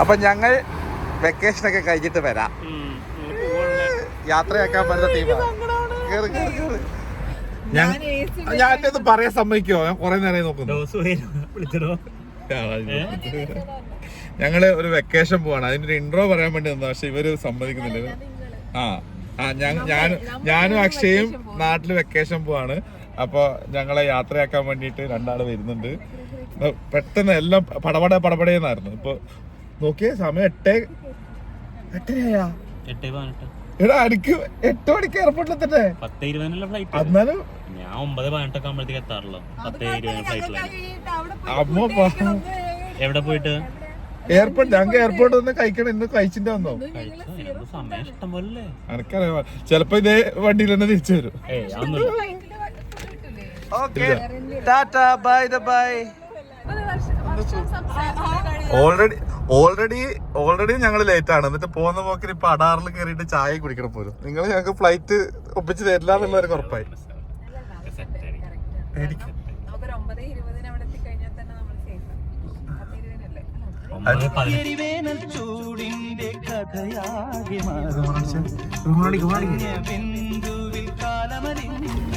അപ്പൊ ഞങ്ങൾ വെക്കേഷനൊക്കെ കഴിഞ്ഞിട്ട് വരാം. യാത്രയാക്കാൻ പറ്റുന്ന ടീമാണ്. ഞാൻ ഞാൻ എന്റെ ഒന്ന് പറയാൻ സമ്മതിക്കോ? ഞാൻ കുറെ നേരം നോക്കുന്നു. ഞങ്ങൾ ഒരു വെക്കേഷൻ പോവാണ്. അതിന്റെ ഒരു ഇൻട്രോ പറയാൻ വേണ്ടി വന്നതാ. പക്ഷെ ഇവർ സമ്മതിക്കുന്നില്ല. ആ ആ ഞാൻ ഞാൻ ഞാനും അക്ഷയും നാട്ടിൽ വെക്കേഷൻ പോവാണ്. അപ്പൊ ഞങ്ങളെ യാത്രയാക്കാൻ വേണ്ടിട്ട് രണ്ടാൾ വരുന്നുണ്ട്. പെട്ടെന്ന് എല്ലാം പടപട പടപടയെന്നായിരുന്നു ഇപ്പൊ നോക്കിയേ സമയം എട്ടേ എട്ടരയാ എടാ എനിക്ക് എട്ട് മണിക്ക് എയർപോർട്ടിൽ എത്തട്ടെ? പത്ത് ഇരുപതിനുള്ള ഫ്ലൈറ്റ് എന്നാലും ഞാൻ ഒമ്പത് പതിനെട്ടൊക്കെ ആകുമ്പോഴത്തേക്ക് എത്താറുള്ളൂ. പത്ത് ഇരുപതിന് ഫ്ലൈറ്റിലാണ് അമ്മ എവിടെ പോയിട്ട്? എയർപോർട്ട് ഞങ്ങൾക്ക് എയർപോർട്ട് വന്ന് കഴിക്കണം ഇന്ന് കഴിച്ചിട്ട് വന്നോ? കഴിച്ചോ സമയം ഇഷ്ടം പോലെ എനിക്കറിയാം ചിലപ്പോ ഇതേ വണ്ടിയിൽ തന്നെ തിരിച്ചു വരും. Okay. Tata bye bye. Already already already ഞങ്ങൾ ലേറ്റ് ആണ്. എന്നിട്ട് പോകുന്ന പോക്കിന് ഇപ്പൊ അടാറിൽ കയറിയിട്ട് ചായ കുടിക്കണം പോലും. നിങ്ങൾ ഞങ്ങൾക്ക് ഫ്ലൈറ്റ് ഒപ്പിച്ച് തരില്ല എന്നുള്ളവർക്ക് ഉറപ്പായി.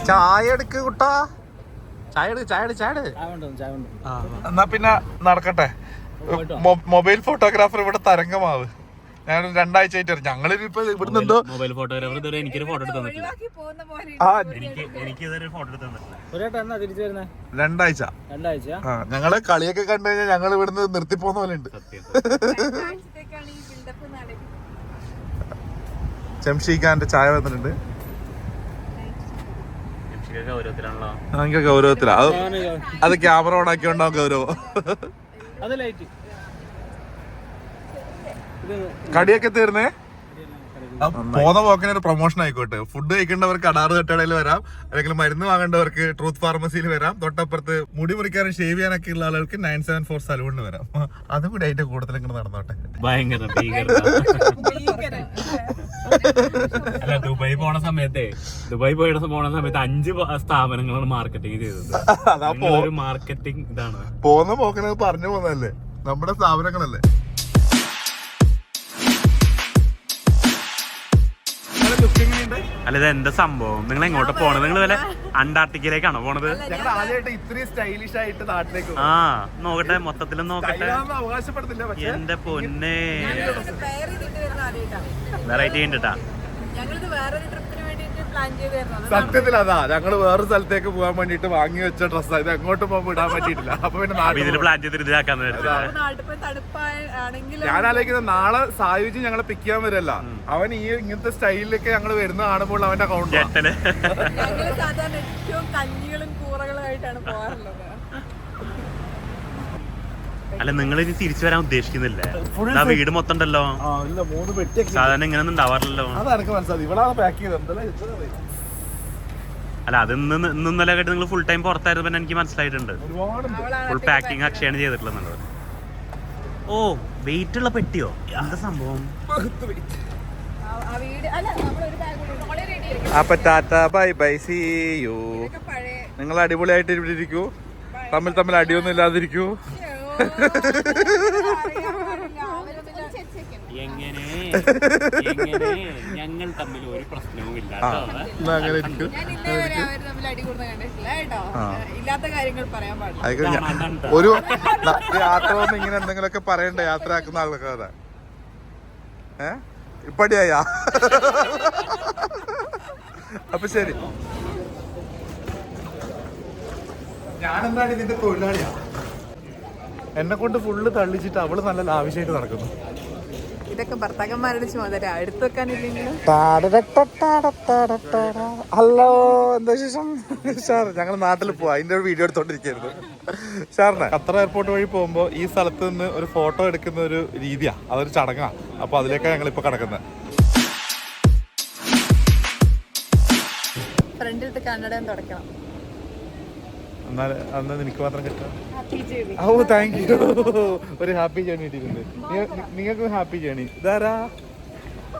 ചായ എടുക്ക് കുട്ടാ. ചായ എടുക്ക് ചായ എടുക്ക് ചായ എടുക്ക്. എന്നാ പിന്നെ നടക്കട്ടെ. മൊബൈൽ ഫോട്ടോഗ്രാഫർ ഇവിടെ തരംഗമാവ്. ഞാൻ രണ്ടാഴ്ച ആയിട്ട് ഞങ്ങളിപ്പോ ഇവിടുന്ന് എന്തോ മൊബൈൽ ഫോട്ടോഗ്രാഫർ ഇതുവരെ എനിക്കൊരു ഫോട്ടോ എടുത്ത് തന്നിട്ടില്ല. ആ എനിക്ക് എനിക്ക് ഇതുവരെ ഫോട്ടോ എടുത്ത് തന്നിട്ടില്ല. ഒരേട്ടാ എന്നാ തിരിച്ചു വരുന്നേ? രണ്ടാഴ്ച. രണ്ടാഴ്ച? ആ ഞങ്ങൾ കളിയൊക്കെ കണ്ടു കഴിഞ്ഞാൽ ഞങ്ങൾ ഇവിടുന്ന് നിർത്തി പോകുന്ന പോലെ ഉണ്ട്. ചെംഷിഖാന്റെ ചായ വന്നിട്ടുണ്ട്. ഗൗരവത്തിലാണല്ലോ. ഗൗരവത്തിലാ. അത് അത് ക്യാമറ ഓൺ ആക്കിയോണ്ടാവും ഗൗരവം. അത് ലൈറ്റ് കടിയൊക്കെ തീർന്നേ? പോന്ന പോക്കിന് ഒരു പ്രൊമോഷൻ ആയിക്കോട്ടെ. ഫുഡ് കഴിക്കേണ്ടവർക്ക് അടാറ് തട്ടടയിൽ വരാം. അല്ലെങ്കിൽ മരുന്ന് വാങ്ങേണ്ടവർക്ക് ട്രൂത്ത് ഫാർമസിയിൽ വരാം. തൊട്ടപ്പുറത്ത് മുടി മുറിക്കാനും ഷേവ് ചെയ്യാനൊക്കെ ഉള്ള ആളുകൾക്ക് നയൻ സെവൻ ഫോർ സലൂണിന് വരാം. അതും കൂടി അതിന്റെ കൂടുതൽ ഇങ്ങനെ നടന്നോട്ടെ. ഭയങ്കര. അല്ല ദുബായ് പോണ സമയത്തെ ദുബായ് പോയ പോണ സമയത്ത് അഞ്ച് സ്ഥാപനങ്ങളാണ് മാർക്കറ്റിംഗ് ചെയ്തത്. മാർക്കറ്റിംഗ് ഇതാണ്. പോന്ന പോക്കിന് പറഞ്ഞു പോന്നല്ലേ നമ്മുടെ സ്ഥാപനങ്ങളല്ലേ? അല്ല ഇത് എന്താ സംഭവം? നിങ്ങൾ എങ്ങോട്ട് പോണത്? നിങ്ങൾ വല്ല അന്റാർട്ടിക്കയിലേക്കാണോ പോണത്? സ്റ്റൈലിഷ് ആയിട്ട് നാട്ടിലേക്ക് ആ നോക്കട്ടെ മൊത്തത്തിലും നോക്കട്ടെ. എന്റെ പൊന്നെ. വെറൈറ്റി ഉണ്ട് ഞങ്ങളിത് സത്യത്തിൽ അതാ ഞങ്ങൾ വേറൊരു സ്ഥലത്തേക്ക് പോകാൻ വേണ്ടിട്ട് വാങ്ങി വെച്ച ഡ്രസ്സാ ഇത് എങ്ങോട്ടും പോകുമ്പോൾ ഇടാൻ പറ്റിയിട്ടില്ല. അപ്പൊ പിന്നെ നാട്ടിൽ പ്ലാൻ ചെയ്തിട്ട് ഞാൻ ആലോചിക്കുന്നത് നാളെ സായുജി ഞങ്ങളെ പിക്ക് ചെയ്യാൻ വരല്ല. അവൻ ഈ ഇങ്ങനത്തെ സ്റ്റൈലിലൊക്കെ ഞങ്ങൾ വരുന്ന കാണുമ്പോൾ അവന്റെ അക്കൗണ്ട് സാധാരണ ഏറ്റവും കഞ്ഞികളും കൂറകളും ആയിട്ടാണ് പോകാറുള്ളത്. അല്ല നിങ്ങൾ ഇനി തിരിച്ചു വരാൻ ഉദ്ദേശിക്കുന്നില്ലേ? ആ വീട് മൊത്തം ഉണ്ടല്ലോ സാധാരണ ഇങ്ങനെ ഉണ്ടാവാറില്ലല്ലോ. അല്ല അത് ഇന്ന് ഇന്ന് ഇന്നലെ നിങ്ങൾ ഫുൾ ടൈം പുറത്തായിരുന്നു പിന്നെ എനിക്ക് മനസ്സിലായിട്ടുണ്ട്. ഫുൾ പാക്കിംഗ് അക്ഷയാണ് ചെയ്തിട്ടുള്ളത്. ഓ വെയിറ്റ് ഉള്ള പെട്ടിയോ? എന്താ സംഭവം? അപ്പൊ tata bye bye see you. നിങ്ങൾ അടിപൊളിയായിട്ട് ഇവിടെ ഇരിക്കൂ. തമ്മിൽ തമ്മിൽ അടിയൊന്നും ഇല്ലാതിരിക്കൂ. എങ്ങനെ? എങ്ങനെ? ഞങ്ങൾ തമ്മിൽ ഒരു പ്രശ്നവും ഇല്ല അങ്ങനെ ഇരിക്കൂ. ഞാൻ ഇന്നേ വരെ അടി കൂടുന്ന കണ്ടിട്ടില്ല കേട്ടോ. ഇല്ലാത്ത കാര്യങ്ങൾ പറയാൻ പാടില്ല. ഒരു യാത്ര പോകുമ്പോ ഇങ്ങനെ എന്തെങ്കിലുമൊക്കെ പറയണ്ട? യാത്ര ആക്കുന്ന ആൾക്കാരെ ഏ? ഇപ്പടിയായാ? അപ്പൊ ശരി. ഞാനെന്താണ് ഇതിന്റെ തൊഴിലാളിയാ? എന്നെ കൊണ്ട് ഫുള്ള് തള്ളിച്ചിട്ട് അവൾ നല്ല ലാവിശായിട്ട് നടക്കുന്നു. ഇതൊക്കെ ഭർത്താക്കന്മാരുടെ ചുമതല. എടുത്തു വെക്കാനില്ലെങ്കിലും? ഹലോ എന്താ ഷാർ ഞങ്ങൾ നാട്ടിൽ പോവാ. അതിന്റെ ഒരു വീഡിയോ എടുത്തോണ്ടിരിക്കുന്നു സാറിന് ഖത്തർ എയർപോർട്ട് വഴി പോകുമ്പോൾ ഈ സ്ഥലത്ത് നിന്ന് ഒരു ഫോട്ടോ എടുക്കുന്ന ഒരു രീതിയാ. അതൊരു ചടങ്ങാ. അപ്പൊ അതിലേക്കാണ് ഞങ്ങൾ ഇപ്പൊ കിടക്കുന്നത് ഫ്രണ്ടിലത്തെ കണ്ണടയും തുടക്കണം. എന്നാൽ അന്ന് നിനക്ക് മാത്രം കിട്ടാം. Happy journey oh thank you ഒരു ഹാപ്പി ജേണി ഇട്ടിട്ടുണ്ട്. നിങ്ങൾക്ക് ഹാപ്പി ജേണി ഇതാരാ?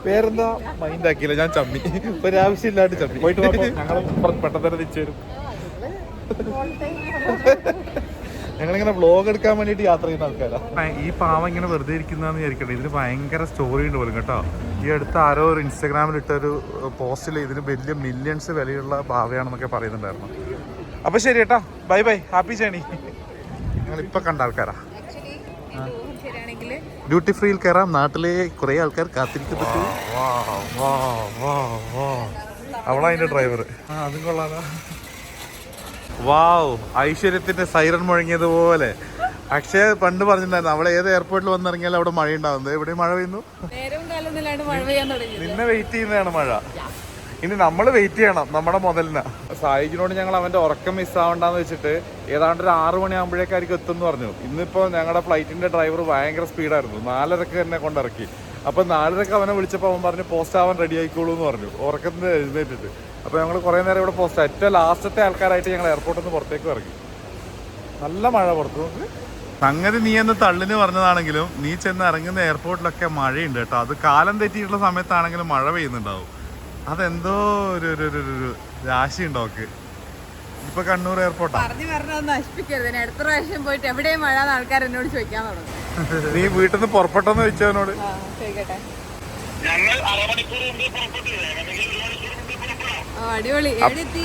പേരെന്താ? മൈൻഡ് ആക്കിയില്ല ഞാൻ ചമ്മി. ഒരു ആവശ്യമില്ലാണ്ട് ചമ്മി. പോയിട്ട് ഞങ്ങൾ പെട്ടെന്ന് തന്നെ തിരിച്ചു വരും. ഞങ്ങളിങ്ങനെ വ്ലോഗ് എടുക്കാൻ വേണ്ടിയിട്ട് യാത്ര ചെയ്യുന്ന ആൾക്കാരാ. ഈ പാവം ഇങ്ങനെ വെറുതെ ഇരിക്കുന്നതെന്ന് വിചാരിക്കട്ടെ ഇതിന് ഭയങ്കര സ്റ്റോറി ഉണ്ട് പോലും കേട്ടോ. ഈ അടുത്ത് ആരോ ഒരു ഇൻസ്റ്റാഗ്രാമിൽ ഇട്ടൊരു പോസ്റ്റിൽ ഇതിന് വലിയ മില്യൺസ് വിലയുള്ള പാവയാണെന്നൊക്കെ പറയുന്നുണ്ടായിരുന്നു. അപ്പൊ ശരി കേട്ടോ. Bye bye. Happy journey. ഞങ്ങൾ ഇപ്പൊ കണ്ട ആൾക്കാരാ. ഡ്യൂട്ടി ഫ്രീയിൽ കയറാം നാട്ടിലെ കുറെ ആൾക്കാർ കാത്തിരിക്കുന്നുണ്ട് അവളാ അതിന്റെ ഡ്രൈവർ ആ അതും കൊള്ളാലോ. വാവ് ഐശ്വര്യത്തിന്റെ സൈറൺ മുഴങ്ങിയതുപോലെ അക്ഷയ പണ്ട് പറഞ്ഞിട്ടുണ്ടായിരുന്നു അവളെ ഏത് എയർപോർട്ടിൽ വന്നിറങ്ങിയാലും അവിടെ മഴ ഉണ്ടാവുന്നത് എവിടെ മഴ പെയ്യുന്നു നിന്നെ വെയിറ്റ് ചെയ്യുന്നതാണ് മഴ. ഇനി നമ്മൾ വെയിറ്റ് ചെയ്യണം നമ്മുടെ മുതലിന്. സായിജിനോട് ഞങ്ങൾ അവന്റെ ഉറക്കം മിസ്സാവണ്ടെന്ന് വെച്ചിട്ട് ഏതാണ്ട് ഒരു ആറു മണിയാകുമ്പോഴേക്കായിരിക്കും എത്തും എന്ന് പറഞ്ഞു. ഇന്നിപ്പോ ഞങ്ങളുടെ ഫ്ലൈറ്റിന്റെ ഡ്രൈവർ ഭയങ്കര സ്പീഡായിരുന്നു നാലരക്ക് തന്നെ കൊണ്ടിറക്കി. അപ്പൊ നാലരക്ക് അവനെ വിളിച്ചപ്പോൾ അവൻ പറഞ്ഞു പോസ്റ്റ് ആവാൻ റെഡി ആയിക്കോളൂ എന്ന് പറഞ്ഞു. ഉറക്കത്തിന് എഴുന്നേറ്റിട്ട്. അപ്പൊ ഞങ്ങൾ കുറെ നേരം ഇവിടെ പോസ്റ്റ് ഏറ്റവും ലാസ്റ്റത്തെ ആൾക്കാരായിട്ട് ഞങ്ങൾ എയർപോർട്ടിൽ നിന്ന് പുറത്തേക്ക് ഇറങ്ങി. നല്ല മഴ പുറത്തു സംഗതി നീ എന്ന് തള്ളിന് പറഞ്ഞതാണെങ്കിലും നീ ചെന്ന് ഇറങ്ങുന്ന എയർപോർട്ടിലൊക്കെ മഴയുണ്ട് കേട്ടോ. അത് കാലം തെറ്റിയിട്ടുള്ള സമയത്താണെങ്കിലും മഴ പെയ്യുന്നുണ്ടാവും. അതെന്തോ ഒരു ഒരു ഒരു- ഒരു രാശി ഉണ്ടോ ഒക്കെ ഇപ്പൊ കണ്ണൂർ എയർപോർട്ടാ പറഞ്ഞു പറഞ്ഞൊന്നും നശിപ്പിക്കരുത്. അടുത്ത പ്രാവശ്യം പോയിട്ട് എവിടെയും മഴ ആൾക്കാർ എന്നോട് ചോദിക്കാൻ തുടങ്ങും. നീ വീട്ടിൽ നിന്ന് പുറപ്പെട്ടെന്ന് ചോദിച്ചവനോട് ആ ചോദിക്കട്ടെ. അടിപൊളി. എവിടെത്തി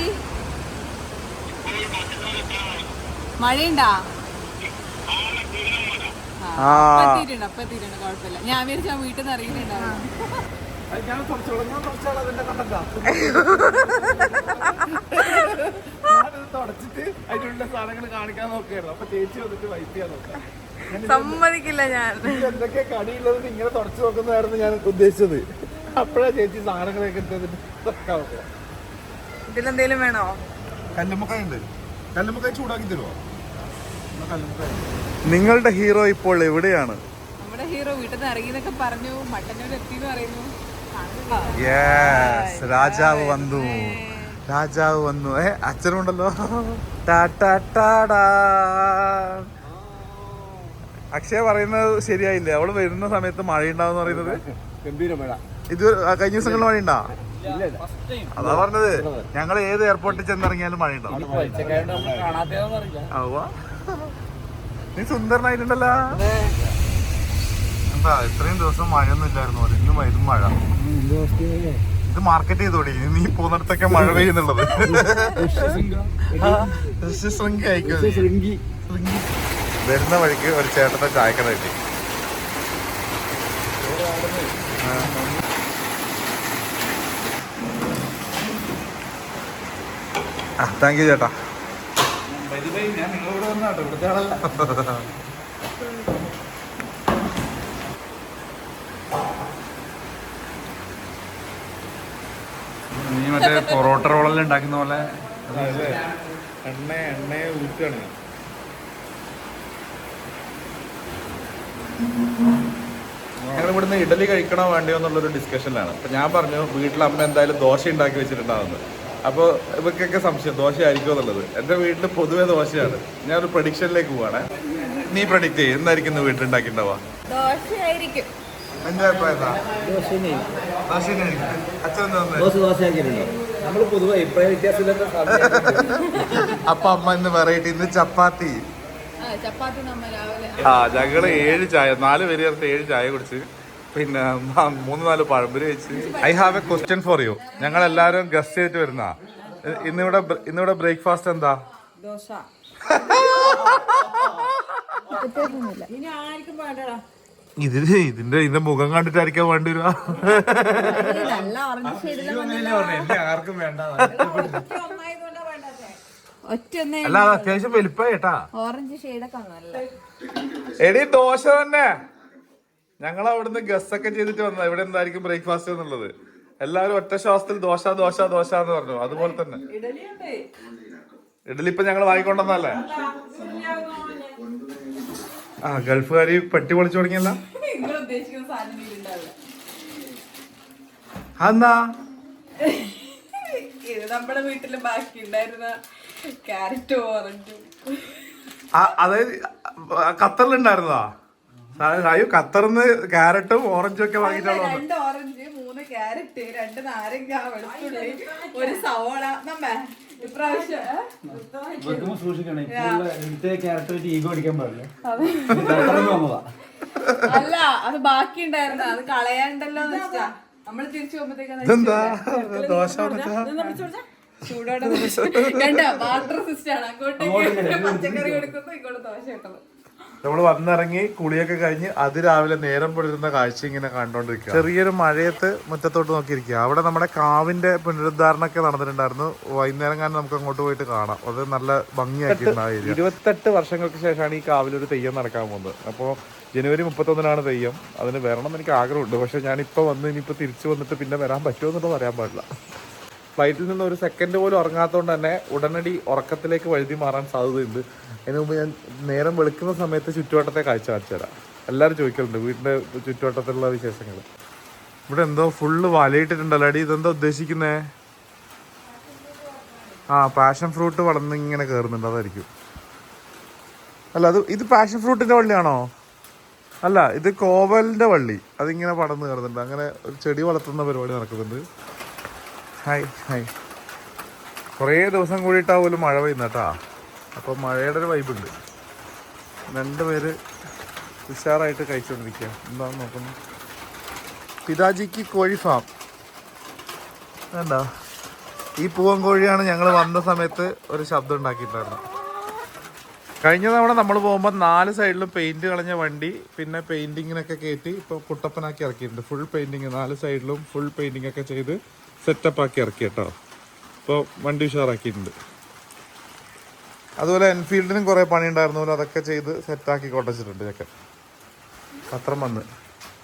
മഴയുണ്ടാ? ആ അപ്പൊ എത്തിയിട്ടുണ്ട് അപ്പൊ എത്തിയിട്ടുണ്ട് കുഴപ്പമില്ല. ഞാൻ വിചാരിച്ച ഞാൻ വീട്ടിൽ നിന്ന് ഇറങ്ങിയിട്ടുണ്ടാവും ഞാൻ തുടച്ചോളാം ഞാൻ തുടച്ചോളാം അതിന്റെ കണ്ടല്ല തുടച്ചിട്ട് അതിനുള്ള സാധനങ്ങൾ കാണിക്കാൻ നോക്കുകയായിരുന്നു അപ്പൊ ചേച്ചി വന്നിട്ട് വൈപ്പ് ചെയ്യാൻ നോക്കാം. സമ്മതിക്കില്ല ഞാൻ. എന്തൊക്കെ കടിയുള്ളത് ഇങ്ങനെ തുടച്ചു നോക്കുന്നതായിരുന്നു ഞാൻ ഉദ്ദേശിച്ചത്. അപ്പോഴാ ചേച്ചി സാധനങ്ങളൊക്കെ ഇതിലെന്തേലും വേണോ? കല്ലുമ്മക്കായ ഉണ്ട് കല്ലുമ്മക്കായ ചൂടാക്കി തരുമോ നിങ്ങളുടെ ഹീറോ ഇപ്പോൾ എവിടെയാണ്? നമ്മുടെ ഹീറോ വീട്ടിൽ നിന്ന് ഇറങ്ങിന്നൊക്കെ പറഞ്ഞു. മട്ടന്നൂർ എത്തി എന്ന് പറയുന്നു. യെസ് രാജാവ് വന്നു. രാജാവ് വന്നു. ഏ അച്ഛനുണ്ടല്ലോ. ടാ ടാ ടാ അക്ഷയ പറയുന്നത് ശരിയായില്ലേ? അവൾ വരുന്ന സമയത്ത് മഴയുണ്ടാവും പറയുന്നത്? ഗംഭീര മഴ. ഇത് കഴിഞ്ഞ ദിവസങ്ങളിൽ മഴയുണ്ടാ? ഇല്ല ഇല്ല. അതാ പറഞ്ഞത്. ഞങ്ങൾ ഏത് എയർപോർട്ടിൽ ചെന്നിറങ്ങിയാലും മഴ ഉണ്ടാവും നീ സുന്ദരനായിട്ടുണ്ടല്ലോ. എന്താ ഇത്രയും ദിവസം മഴയൊന്നും ഇല്ലായിരുന്നു. പോലെ ഇന്ന് വരും മഴ. ഇത് മാർക്കറ്റ് ചെയ്തോടി. നീ പോകുന്നിടത്തൊക്കെ മഴ പെയ്യുന്നുള്ളത്. വരുന്ന വഴിക്ക് ഒരു ചേട്ടത്തെ ചായക്കട കിട്ടി. താങ്ക് യു ചേട്ടാ. ഞാൻ നിങ്ങളിവിടെ വന്നാട്ടോ ഇവിടുത്തെ ആളല്ല. നീ മറ്റേ പൊറോട്ട റോളെല്ലാം ഉണ്ടാക്കുന്ന പോലെ. എണ്ണ എണ്ണയെ ഊറ്റാണ് ഞങ്ങൾ ഇവിടുന്ന് ഇഡലി കഴിക്കണോ വേണ്ടയോ എന്നുള്ളൊരു ഡിസ്കഷനിലാണ് അപ്പൊ ഞാൻ പറഞ്ഞു വീട്ടിൽ അമ്മ എന്തായാലും ദോശ ഉണ്ടാക്കി വെച്ചിട്ടുണ്ടാവുന്നത് അപ്പോൾ ഇവർക്കൊക്കെ സംശയം ദോശ ആയിരിക്കും എന്നുള്ളത്. എന്റെ വീട്ടിൽ പൊതുവേ ദോശയാണ്. ഞാൻ ഒരു പ്രഡിക്ഷനിലേക്ക് പോവാണ്. നീ പ്രഡിക്റ്റ് ചെയ്യും എന്തായിരിക്കും വീട്ടിൽ ഉണ്ടാക്കിണ്ടാവുക ദോശയായിരിക്കും. എന്റെ പോയതാ? നമ്മൾ പൊതുവെ ഇപ്പോഴേ വ്യത്യാസമില്ലാത്ത അപ്പൊ അമ്മ ഇന്ന് വെറൈറ്റി ഇന്ന് ചപ്പാത്തി. ആ ഞങ്ങൾ ഏഴ് ചായ നാല് പേര് ചേർത്ത് ഏഴ് ചായ കുടിച്ച്. പിന്നെ മൂന്ന് നാല് പഴംപൊരി വെച്ച്. I have a question for you ഞങ്ങൾ എല്ലാരും ഗസ്റ്റ് ചെയ്തിട്ട് വരുന്ന. ഇന്നിവിടെ ഇന്നിവിടെ ബ്രേക്ക്ഫാസ്റ്റ് എന്താ? ദോശ. ഇതിന് ഇതിന്റെ ഇതിന്റെ മുഖം കണ്ടിട്ടായിരിക്കാൻ വേണ്ടി വരുവാ നല്ല ഓറഞ്ച് ഷെയ്ഡിൽ ആർക്കും വേണ്ട. അല്ല അത് അത്യാവശ്യം വലിപ്പായിട്ടാ ഓറഞ്ച് ഷെയ്ഡൊക്കെ എടി ദോശ തന്നെ. ഞങ്ങൾ അവിടുന്ന് ഗസ് ഒക്കെ ചെയ്തിട്ട് വന്നത്. ഇവിടെ എന്തായിരിക്കും ബ്രേക്ക്ഫാസ്റ്റ് എന്നുള്ളത്. എല്ലാവരും ഒറ്റ ശ്വാസത്തിൽ ദോശ ദോശ ദോശ എന്ന് പറഞ്ഞു. അതുപോലെ തന്നെ. ഇഡലി ഇപ്പൊ ഞങ്ങൾ വാങ്ങിക്കൊണ്ടെന്നല്ലേ ആ ഗൾഫുകാരി പെട്ടി പൊളിച്ചു തുടങ്ങിയല്ല. അന്നാ ഇത് നമ്മുടെ വീട്ടിൽ ബാക്കി ഉണ്ടായിരുന്ന ക്യാരറ്റും ഓറഞ്ചും. ആ- അതായത് ഖത്തറിലുണ്ടായിരുന്നതാ? അയ്യോ ഖത്തറിന്ന് ക്യാരറ്റും ഓറഞ്ചും ഒക്കെ വാങ്ങിയിട്ടാണോ രണ്ട് ഓറഞ്ച് മൂന്ന് ക്യാരറ്റ് രണ്ട് നാരങ്ങ വെളുത്തുള്ളി ഒരു സവോള. നമ്മ? വെക്കുമ്പോ സൂക്ഷിക്കണം. ഇപ്പോഴത്തെ ക്യാരക്ടറായിട്ട് ഈഗോ അടിക്കാൻ പാടില്ല. അല്ല അത് ബാക്കി ഉണ്ടായിരുന്നു അത് കളയാണ്ടല്ലോ എന്ന് വെച്ചാ. നമ്മൾ തിരിച്ചു ഇതെന്താ? ദോശ പോകുമ്പോഴത്തേക്കാണ് ചൂടോടെ കണ്ട? വാട്ടർ സിസ്റ്റാണ് അങ്ങോട്ടേക്ക് പച്ചക്കറി കൊടുക്കുന്നു ഇങ്ങോട്ട് ദോശ കിട്ടുന്നു നമ്മൾ വന്നിറങ്ങി കുളിയൊക്കെ കഴിഞ്ഞ് അതിരാവിലെ നേരം പൊടുന്ന കാഴ്ച ഇങ്ങനെ കണ്ടോണ്ടിരിക്കുക ചെറിയൊരു മഴയത്ത് മുറ്റത്തോട്ട് നോക്കിയിരിക്കുക അവിടെ നമ്മുടെ കാവിന്റെ പുനരുദ്ധാരണമൊക്കെ നടന്നിട്ടുണ്ടായിരുന്നു. വൈകുന്നേരം കാരണം നമുക്ക് അങ്ങോട്ട് പോയിട്ട് കാണാം. അത് നല്ല ഭംഗിയാക്കിയിട്ടുണ്ടായിരുന്നു ഇരുപത്തെട്ട് വർഷങ്ങൾക്ക് ശേഷമാണ് ഈ കാവിലൊരു തെയ്യം നടക്കാൻ പോകുന്നത്. അപ്പോൾ ജനുവരി മുപ്പത്തൊന്നിനാണ് തെയ്യം. അതിന് വരണം എനിക്ക് ആഗ്രഹമുണ്ട്. പക്ഷെ ഞാനിപ്പോൾ വന്ന് ഇനിയിപ്പോൾ തിരിച്ചു വന്നിട്ട് പിന്നെ വരാൻ പറ്റുമോ എന്നുള്ളത് പറയാൻ പാടില്ല. ഫ്ലൈറ്റിൽ നിന്ന് ഒരു സെക്കൻഡ് പോലും ഉറങ്ങാത്തതുകൊണ്ട് തന്നെ ഉടനടി ഉറക്കത്തിലേക്ക് വഴുതി മാറാൻ സാധ്യതയുണ്ട്. അതിന് മുമ്പ് ഞാൻ നേരം വെളുക്കുന്ന സമയത്ത് ചുറ്റുവട്ടത്തെ കാഴ്ച കാണിച്ചു തരാം. എല്ലാവരും ചോദിക്കലുണ്ട് വീടിന്റെ ചുറ്റുവട്ടത്തിലുള്ള വിശേഷങ്ങൾ. ഇവിടെ എന്തോ ഫുള്ള് വലയിട്ടിട്ടുണ്ടല്ലോ അടി ഇതെന്താ ഉദ്ദേശിക്കുന്നേ? ആ പാഷൻ ഫ്രൂട്ട് വളർന്ന് ഇങ്ങനെ കയറുന്നുണ്ട് അതായിരിക്കും. അല്ല അത് ഇത് പാഷൻ ഫ്രൂട്ടിന്റെ വള്ളിയാണോ? അല്ല ഇത് കോവലിന്റെ വള്ളി. അതിങ്ങനെ പടർന്ന് കയറുന്നുണ്ട് അങ്ങനെ ഒരു ചെടി വളർത്തുന്ന പരിപാടി നടക്കുന്നുണ്ട്. Hi hi. കുറേ ദിവസം കൂടിയിട്ടാ പോലും മഴ പെയ്യുന്ന കേട്ടാ അപ്പോൾ മഴയുടെ ഒരു വൈബുണ്ട് ഉണ്ട്. രണ്ട് പേര് ഉഷാറായിട്ട് കഴിച്ചുകൊണ്ടിരിക്കുക എന്താണെന്ന് നോക്കുന്നു? പിതാജിക്ക് കോഴി ഫാം വേണ്ട. ഈ പൂവൻ കോഴിയാണ് ഞങ്ങൾ വന്ന സമയത്ത് ഒരു ശബ്ദം ഉണ്ടാക്കിയിട്ടുണ്ടായിരുന്നത് കഴിഞ്ഞ തവണ നമ്മൾ പോകുമ്പോൾ നാല് സൈഡിലും പെയിന്റ് കളഞ്ഞ വണ്ടി പിന്നെ പെയിന്റിങ്ങിനൊക്കെ കയറ്റി ഇപ്പോൾ കുട്ടപ്പനാക്കി ഇറക്കിയിട്ടുണ്ട്. ഫുൾ പെയിന്റിങ് നാല് സൈഡിലും ഫുൾ പെയിന്റിംഗ് ഒക്കെ ചെയ്ത് സെറ്റപ്പ് ആക്കി ഇറക്കി കേട്ടോ. ഇപ്പോൾ വണ്ടി ഉഷാറാക്കിയിട്ടുണ്ട്. അതുപോലെ എൻഫീൽഡിനും കുറേ പണി ഉണ്ടായിരുന്നു പോലെ അതൊക്കെ ചെയ്ത് സെറ്റാക്കി കൊണ്ടുവച്ചിട്ടുണ്ട് ഇതൊക്കെ. പത്രം വന്ന്.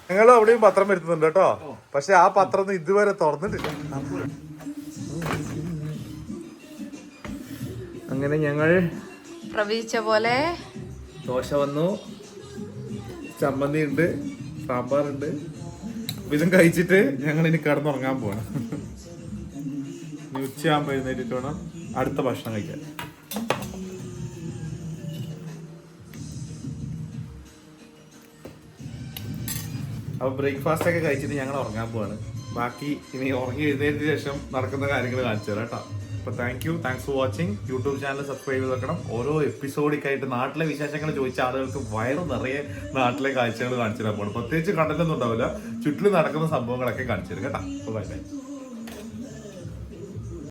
ഞങ്ങൾ അവിടെയും പത്രം വരുത്തുന്നുണ്ട് കേട്ടോ. പക്ഷെ ആ പത്രം ഇതുവരെ തുറന്നിട്ടില്ല. അങ്ങനെ ഞങ്ങൾ പ്രവചിച്ച പോലെ ദോശ വന്നു. ചമ്മന്തി ഉണ്ട് സാമ്പാറുണ്ട് ഇതും കഴിച്ചിട്ട് ഞങ്ങൾ ഇനി കിടന്നുറങ്ങാൻ ഇനി ഉച്ചയാകുമ്പോൾ എഴുന്നേറ്റിട്ട് വേണം അടുത്ത ഭക്ഷണം കഴിക്കാൻ. അപ്പൊ ബ്രേക്ക്ഫാസ്റ്റ് ഒക്കെ കഴിച്ചിട്ട് ഞങ്ങൾ ഉറങ്ങാൻ പോവാണ്. ബാക്കി ഇനി ഉറങ്ങി എഴുന്നേറ്റ ശേഷം നടക്കുന്ന കാര്യങ്ങൾ കാണിച്ചു തരാം കേട്ടോ. അപ്പൊ thank you thanks for watching YouTube channel subscribe ചെയ്ത് വെക്കണം. ഓരോ എപ്പിസോഡിക്കായിട്ട് നാട്ടിലെ വിശേഷങ്ങൾ ചോദിച്ച ആളുകൾക്ക് വയറ് നിറയെ നാട്ടിലെ കാഴ്ചകൾ കാണിച്ചു തരാൻ പോകണം പ്രത്യേകിച്ച് കണ്ടന്റൊന്നും ഉണ്ടാവില്ല. ചുറ്റിലും നടക്കുന്ന സംഭവങ്ങളൊക്കെ കാണിച്ചു തരും കേട്ടോ. Bye by